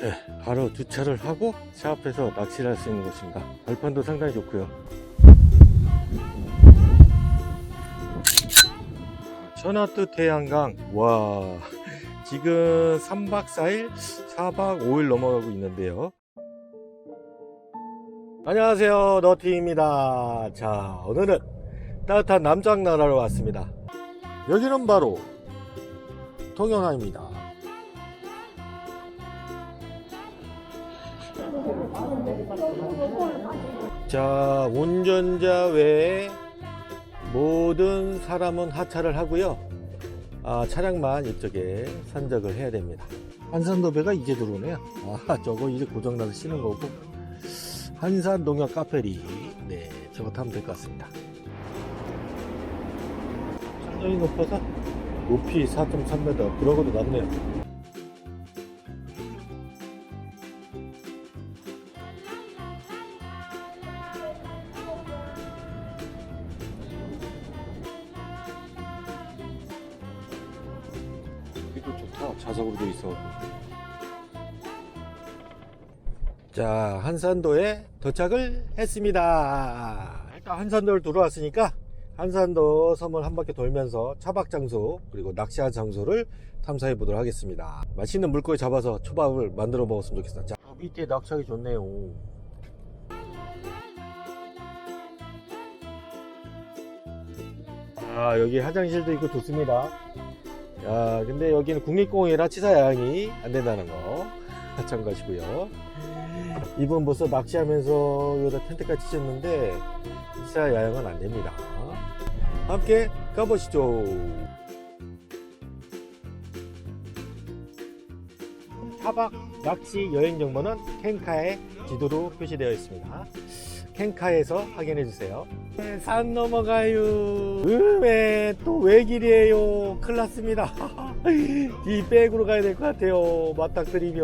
네, 바로 주차를 하고 차 앞에서 낚시를 할 수 있는 곳입니다. 발판도 상당히 좋고요. 천하트 태양강 와 지금 3박 4일 4박 5일 넘어가고 있는데요. 안녕하세요 너티입니다. 자 오늘은 따뜻한 남장나라로 왔습니다. 여기는 바로 통영항입니다. 자, 운전자 외에 모든 사람은 하차를 하고요. 아, 차량만 이쪽에 산적을 해야 됩니다. 한산도배가 이제 들어오네요. 아, 저거 이제 고장나서 쉬는 거고. 한산동역 카페리. 네, 저거 타면 될 것 같습니다. 천장이 높아서 높이 4.3m. 그러고도 낮네요. 이거 좋다. 자석으로 돼 있어. 자, 한산도에 도착을 했습니다. 일단 한산도를 들어왔으니까 한산도 섬을 한 바퀴 돌면서 차박 장소 그리고 낚시한 장소를 탐사해 보도록 하겠습니다. 맛있는 물고기 잡아서 초밥을 만들어 먹었으면 좋겠어. 자, 어, 밑에 낚시하기 좋네요. 아, 여기 화장실도 있고 좋습니다. 야, 근데 여기는 국립공원이라 치사 야영이 안 된다는 거 참고하시고요. 이분 벌써 낚시하면서 여기다 텐트까지 치셨는데 치사 야영은 안 됩니다. 함께 가보시죠. 차박 낚시 여행 정보는 캔카의 지도로 표시되어 있습니다. 캔카에서 확인해 주세요. 네, 산 넘어가요. 음에 또 외길이에요. 큰일 났습니다. 이 백으로 가야 될 것 같아요. 맞닥뜨리며.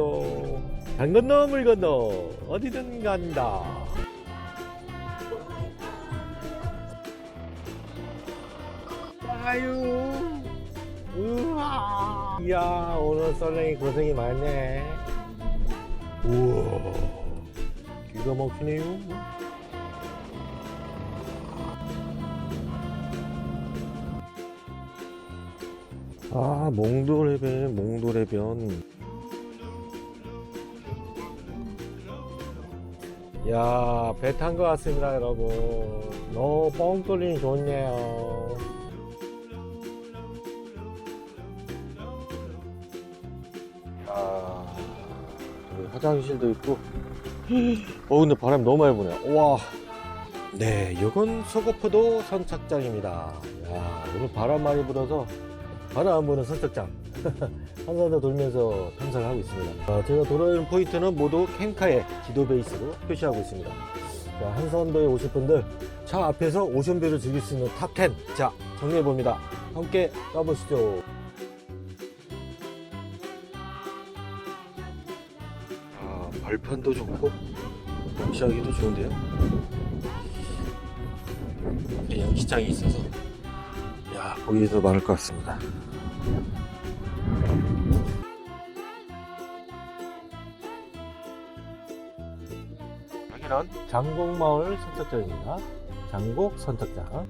강 건너 물 건너 어디든 간다. 아유. 우와. 이야 오늘 썰랭이 고생이 많네. 우와. 기가 막히네요. 아, 몽돌해변, 몽돌해변. 야, 배 탄 것 같습니다, 여러분. 너무 뻥 뚫리니 좋네요. 아, 화장실도 있고. 어, 근데 바람 너무 많이 부네요. 와. 네, 이건 소거포도 선착장입니다. 야, 오늘 바람 많이 불어서 바람 안 부는 선착장. 한산도 돌면서 탐사를 하고 있습니다. 아, 제가 돌아다니는 포인트는 모두 캔카의 지도 베이스로 표시하고 있습니다. 자, 한산도에 오실 분들 차 앞에서 오션뷰를 즐길 수 있는 탑 10. 자, 정리해 봅니다. 함께 가보시죠. 아, 발판도 좋고 낚시하기도 좋은데요. 양시장이 있어서 야, 거기서 많을 것 같습니다. 여기는 장곡마을 선착장입니다. 장곡 선착장.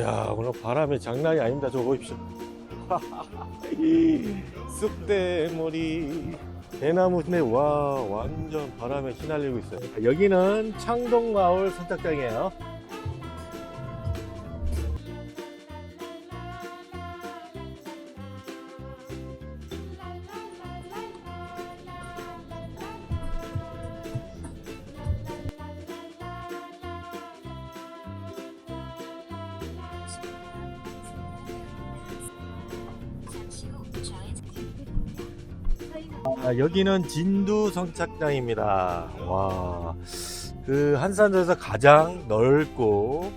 야 오늘 바람이 장난이 아닙니다. 저거 보십시오. 이 쑥대머리 대나무네 와 완전 바람에 휘날리고 있어요. 여기는 창동마을 선착장이에요. 아, 여기는 진두 성착장입니다. 와, 그 한산도에서 가장 넓고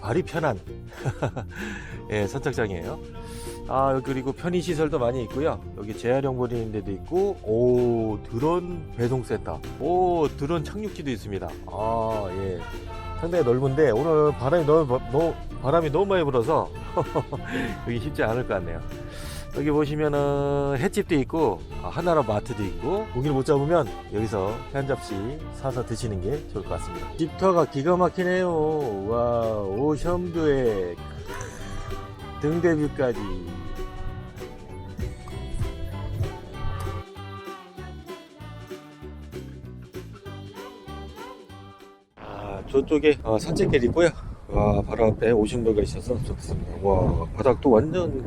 발이 편한 예, 선착장이에요. 아 그리고 편의 시설도 많이 있고요. 여기 재활용 버리는 데도 있고, 오 드론 배송 센터, 오 드론 착륙지도 있습니다. 아 예, 상당히 넓은데 오늘 바람이 너무, 너무 바람이 너무 많이 불어서 여기 쉽지 않을 것 같네요. 여기 보시면은 횟집도 있고 아, 하나로 마트도 있고 고기를 못 잡으면 여기서 한 접시 사서 드시는 게 좋을 것 같습니다. 집터가 기가 막히네요. 와 오션뷰에 등대뷰까지. 아 저쪽에 어, 산책길 있고요. 와 바로 앞에 오션뷰가 있어서 좋습니다. 와 바닥도 완전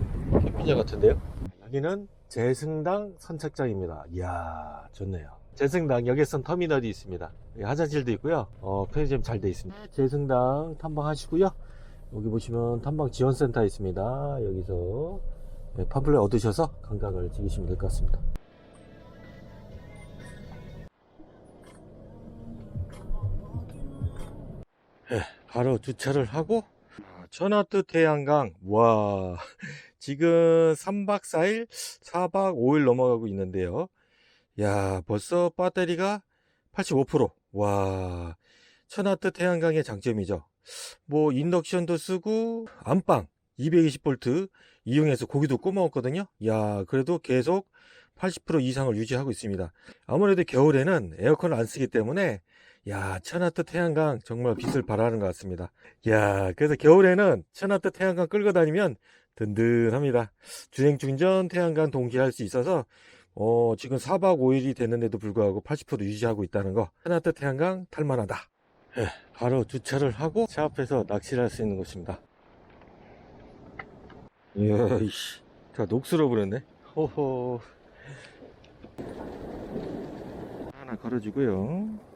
캠핑장 같은데요. 여기는 재승당 선착장입니다. 이야 좋네요. 재승당 여객선 터미널이 있습니다. 화장실도 있고요. 어, 편의점 잘 돼 있습니다. 재승당 탐방하시고요. 여기 보시면 탐방 지원센터 있습니다. 여기서 네, 팜플렛 얻으셔서 관광을 즐기시면 될 것 같습니다. 네, 바로 주차를 하고 아, 천하뜻 태양강. 와. 지금 3박 4일 4박 5일 넘어가고 있는데요. 야 벌써 배터리가 85%와. 천하뜻 태양강의 장점이죠. 뭐 인덕션도 쓰고 안방 220V 이용해서 고기도 구워 먹었거든요. 야 그래도 계속 80% 이상을 유지하고 있습니다. 아무래도 겨울에는 에어컨을 안 쓰기 때문에 야, 천하트 태양광 정말 빛을 발하는 것 같습니다. 야, 그래서 겨울에는 천하트 태양광 끌고 다니면 든든합니다. 주행 중전 태양광 동기할 수 있어서 어, 지금 4박 5일이 됐는데도 불구하고 80% 유지하고 있다는 거 천하트 태양광 탈만하다. 예, 바로 주차를 하고 차 앞에서 낚시를 할 수 있는 곳입니다. 이야, 이씨. 자, 녹슬어 버렸네. 호호. 하나 걸어주고요.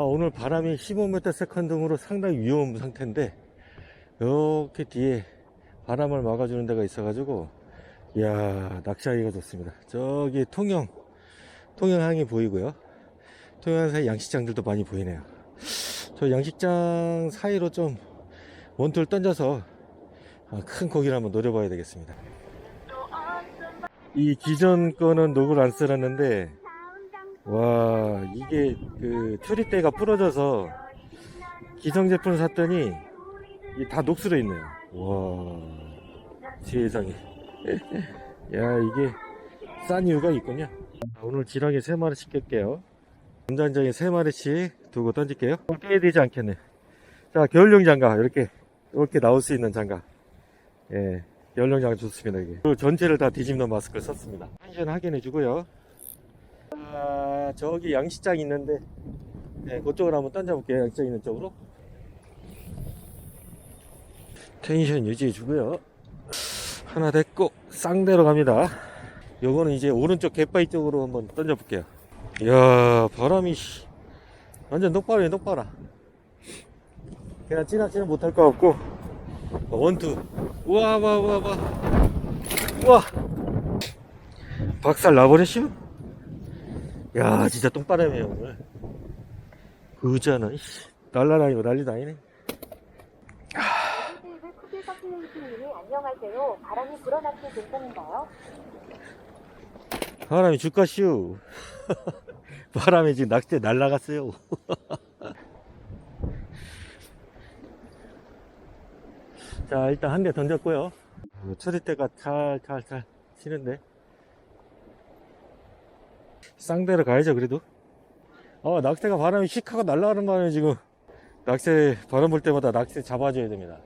아, 오늘 바람이 15m 세컨드으로 상당히 위험 상태인데, 이렇게 뒤에 바람을 막아주는 데가 있어가지고, 이야, 낚시하기가 좋습니다. 저기 통영, 통영항이 보이고요. 통영항 사이 양식장들도 많이 보이네요. 저 양식장 사이로 좀 원투를 던져서 아, 큰 고기를 한번 노려봐야 되겠습니다. 이 기존 거는 녹을 안 쓸었는데, 와 이게 그 처리대가 부러져서 기성 제품을 샀더니 이게 다 녹슬어 있네요. 와 세상에. 야 이게 싼 이유가 있군요. 자, 오늘 지렁이 3마리씩 깰게요. 전장장에 3마리씩 두고 던질게요. 깨야 되지 않겠네. 자 겨울용 장갑 이렇게 이렇게 나올 수 있는 장갑. 예 장갑 좋습니다 이게. 그리고 전체를 다 뒤집는 마스크를 썼습니다. 한전 확인해 주고요 아, 저기 양식장 있는데, 네, 그쪽으로 한번 던져볼게요. 양식장 있는 쪽으로. 텐션 유지해주고요. 하나 됐고, 쌍대로 갑니다. 요거는 이제 오른쪽 갯바위 쪽으로 한번 던져볼게요. 이야, 바람이, 씨, 완전 똑바로네, 똑바로. 그냥 지나치는 못할 것 같고, 원투. 우와, 우와, 우와, 우와. 우와! 박살 나버렸슈? 야 진짜 똥바람이에요 오늘 그잖아 이씨. 날라다니고 난리도 아니네 테이블 쿠키 서큘레이션님이 안녕하세요. 바람이 불어났기 괜찮은가요? 바람이 줄까슈 바람이 지금 낚싯대 날라갔어요 자 일단 한 대 던졌고요 처리대가 찰찰찰 치는데 쌍대로 가야죠 그래도. 어 낚싯대가 바람이 휙 하고 날라가는 바람에 지금. 낚싯대 바람 불 때마다 낚싯대 잡아줘야 됩니다.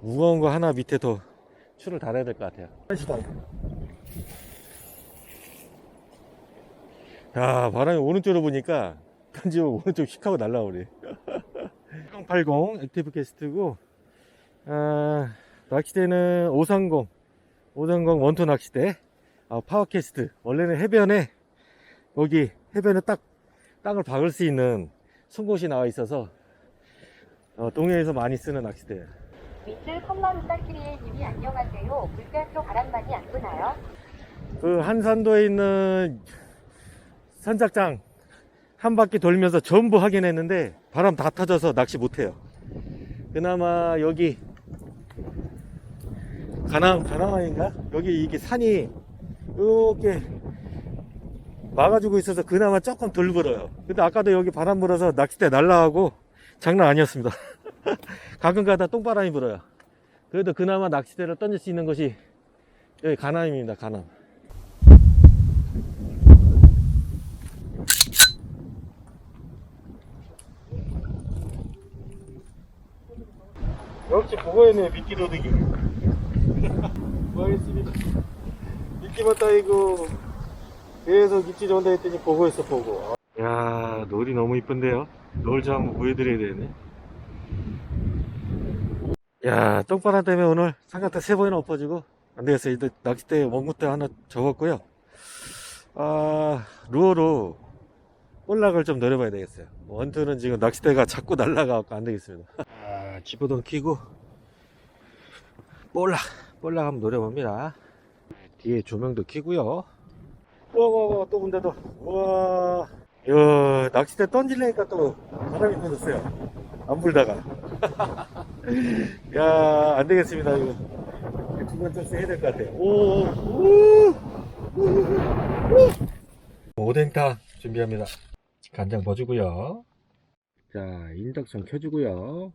무거운 거 하나 밑에 더 줄을 달아야 될 것 같아요. 야 바람이 오른쪽으로 보니까 던지고 오른쪽 휙 하고 날라오네 1080 액티브 캐스트고 아, 낚싯대는 530 530 원투 낚싯대 아, 파워캐스트. 원래는 해변에 여기 해변에 딱 땅을 박을 수 있는 송곳이 나와 있어서 어, 동해에서 많이 쓰는 낚싯대예요 밑줄 컵라루 딸기리의 님이 안녕하세요. 물가로 바람 많이 안 부나요? 그 한산도에 있는 선착장 한 바퀴 돌면서 전부 확인했는데 바람 다 터져서 낚시 못해요. 그나마 여기 가남 가남아인가? 여기 이게 산이 이렇게 막아주고 있어서 그나마 조금 덜 불어요. 근데 아까도 여기 바람 불어서 낚싯대 날라가고 장난 아니었습니다. 가끔가다 똥바람이 불어요. 그래도 그나마 낚싯대를 던질 수 있는 것이 여기 가남입니다. 가남. 역시 그거였네 미끼 도둑이. 뭐하겠습니다. 미끼만 따이고 계속 입지 좋은다 했더니 보고했어 보고. 야 놀이 너무 이쁜데요. 노을 좀 한번 보여드려야 되네. 야 똥바람 때문에 오늘 삼각대 세 번이나 엎어지고 안 되겠어요. 이제 낚싯대 원구대 하나 접었고요. 아 루어로 볼락을 좀 노려봐야 되겠어요. 원투는 지금 낚싯대가 자꾸 날라가고 안 되겠습니다. 아, 집어던 키고 볼락 볼락 한번 노려봅니다. 뒤에 조명도 키고요. 와와와 또 근데도 와. 야 낚싯대 던지려니까 또 바람이 불었어요. 안 불다가. 야, 안 되겠습니다, 이거. 두 번째 해야 될 것 같아요. 오. 오뎅탕 준비합니다. 간장 버주고요. 자, 인덕션 켜주고요.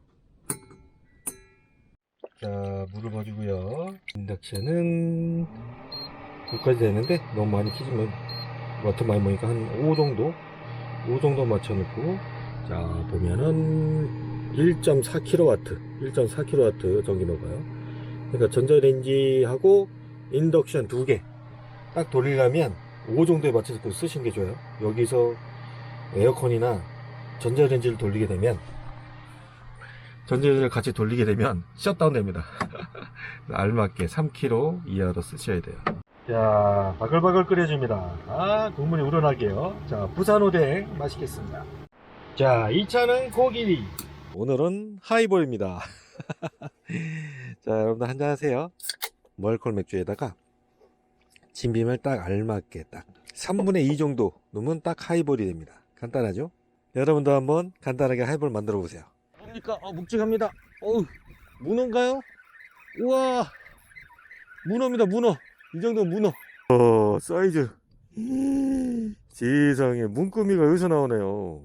자, 물을 버주고요. 인덕션은 6까지 되는데 너무 많이 키지면 와트 많이 먹으니까 한 5 정도? 5 정도 맞춰 놓고 자, 보면은 1.4kW, 1.4kW 전기 녹아요. 그러니까 전자레인지하고 인덕션 두 개 딱 돌리려면 5 정도에 맞춰서 쓰시는 게 좋아요. 여기서 에어컨이나 전자레인지를 돌리게 되면 전자레인지를 같이 돌리게 되면 셧다운 됩니다. 알맞게 3kg 이하로 쓰셔야 돼요. 자, 바글바글 끓여줍니다. 아, 국물이 우러나게요. 자, 부산 오뎅 맛있겠습니다. 자, 2차는 고기리. 오늘은 하이볼입니다. 자, 여러분들 한잔 하세요. 멀콜 맥주에다가 진빔을 딱 알맞게 딱 3분의 2 정도 넣으면 딱 하이볼이 됩니다. 간단하죠? 여러분도 한번 간단하게 하이볼 만들어 보세요. 그러니까 어, 묵직합니다. 어우, 문어인가요? 우와, 문어입니다. 문어. 이 정도 문어. 어, 사이즈. 세상에 문구미가 여기서 나오네요.